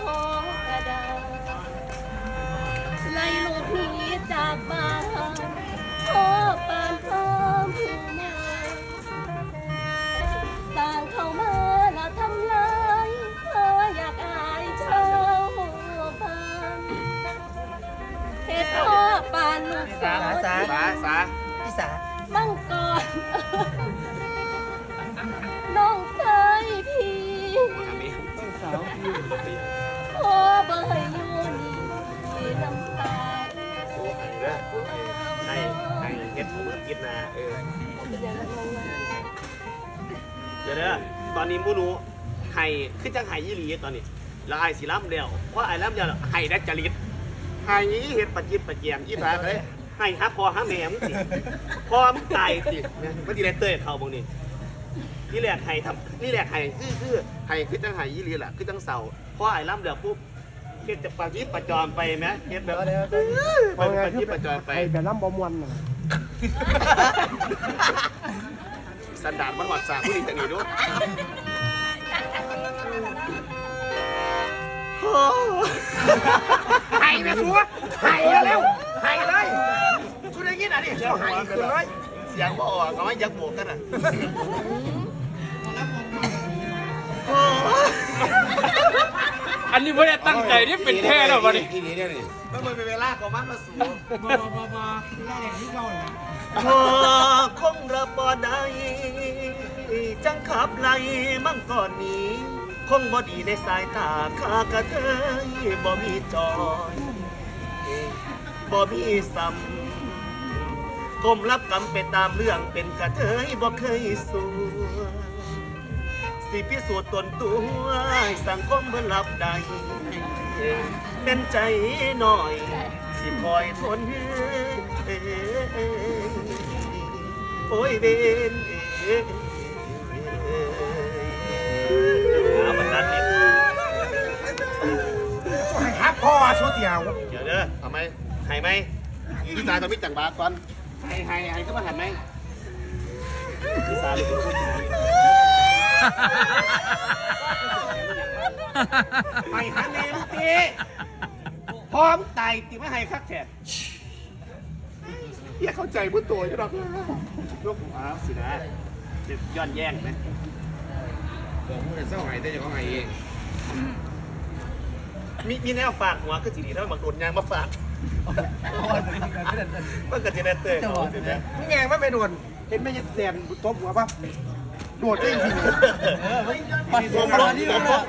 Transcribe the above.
คอกระดาไล่ลูกหนี้จากบ้านพ่อปานพ่อมผู้มาต่างเข้ามาและทำลายเธออยากอายเจ้าหับ้างเฮ็ดพ่อปานลูกสาวสาสาสา พี่สา มังกร ฮ็ดผมกินนะเออเดี๋ยวเด้อตอนนี้มูหนูไห้คือจังไห้ยี่หลีตอนนี้แล้วไอ้สิล้ำเดียวเพราะไอ้ล้ำเดียวไห้ได้จริตไห้เฮ็ดปัจจิตปัจเจียมยี่สาเลยไห้หาพอหาแม่มึงสิพอมึงตายสิเนี่ยมันสิได้เตยเขาบางนี่นี่แหละไห้ทำนี่แหละไห้คือคือไห้คือจังไห้ยี่หลีแหละคือจังเสาเพราะไอ้ล้ำเดียวปุ๊บเฮ็ดจะปัจจิตปัจจอมไปไหมเฮ็ดแบบเดี๋ยวเดี๋ยวไปปัจจิตปัจจอมไปไอ้แบบล่ำบอมวันน่ะ สันดานมันหวัดสาผู้นี้จะหนีด้วยไห้แม่สัวไห้แล้วไห้เลยคุณได้ยินอะดิเอาไห้ขึ้นเลยเสียงบ่ออกก็ไม่ยักบวกกันอะ อันนี้ไม่ได้ตั้งใจนี่เป็นแท้แล้ววะนี่อีนี่เนี่ยนี่มันเป็นเวลาของมันมาสู่บอบอบอบอคือได้อย่างที่เก่าเลยพอคงรับบ่ได้จังขับไล่มั่งก่อนนี้ คงบ่ดีในสายตาข้ากระเทยบ่มีจอยบ่มีซ้ำก้มรับกรรมไปตามเรื่องเป็นกระเทยบ่เคยสู้ สิพิสูจน์ตนตัวสังคมเมื่อรับได้เป็นใจหน่อย สิคอยทนโอ้ยเบนเอาบันนั้นนี่ไห้ฮักพ่อชุดเดียวเดี๋ยวเด้อเอาไหมให้ไหมพี่สายต้องมีจังบาก่อนห้ให้ให้ก็มาหันไหมพี่สาย ไปหาแม่มึงตีพร้อมตายตีไม่ให้คักแฉกเฮียเข้าใจพุทโตอยู่หรอกลูกอ้าวสินะจะย้อนแย่งไหมผมเป็นเศร้าหายแต่ยังเขาหายเองมีมีแนวฝากหัวคือสีดีแล้วมักโดนยางมาฝากมันก็จะได้เตยเขาสินะมึงแงงไม่ไปโดนเห็นไหมยัดแดนตบหัวปะ โดดได้จริงผมลบผมลบ